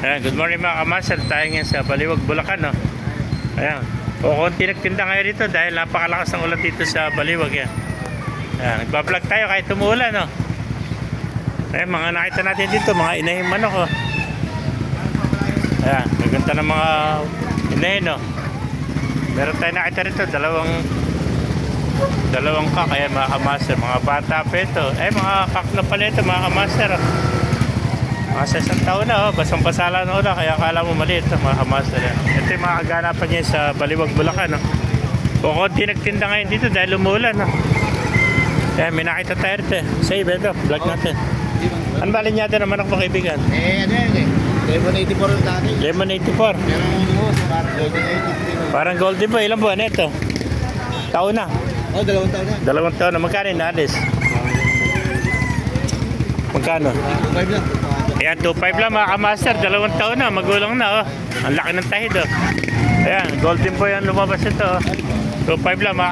Ayan, good morning mga kamaster. Tayo ngayon sa Baliwag, Bulacan. No? Ayan. O konti nagtinda ngayon rito dahil napakalakas ng ulan dito sa Baliwag. Yan. Ayan, nagbablog tayo kahit tumuulan. No? Ayan, mga nakita natin dito, mga inahing manok. Oh. Ayan, maganda ng mga inahin. No? Meron tayo nakita rito, dalawang dalawang kak, ayan mga kamaster, mga bata pa ito. Eh, mga kak na pala ito, mga kamaster. Oh. Mga sa isang taon na, oh. basang basala na una, kaya akala mo maliit, oh, mga kamaster. Yan. Ito yung mga kaganapan niya sa Baliwag, Bulacan. Oh. O konti nagtinda ngayon dito dahil umuulan. Oh. Kaya may nakita tayo rito. eh. Save ito, vlog natin. Ano ba linyada ng manok mo kaibigan? Eh, ano yan eh. Telephone 84 yung dati. Lemon 84. Pero yung mo, parang golden 83. Parang golden boy, ilang buwan ito? Taon na. Oh, dalawang taon na. Dalawang taon na. Magkano yung naalis? Magkano? 5 lang. Ayan, 2.5 lang mga kamaster. Dalawang taon na, magulang na. Oh. Ang laki ng tahid. Oh. Ayan, golden boy ang lumabas ito. Oh. 2.5 lang mga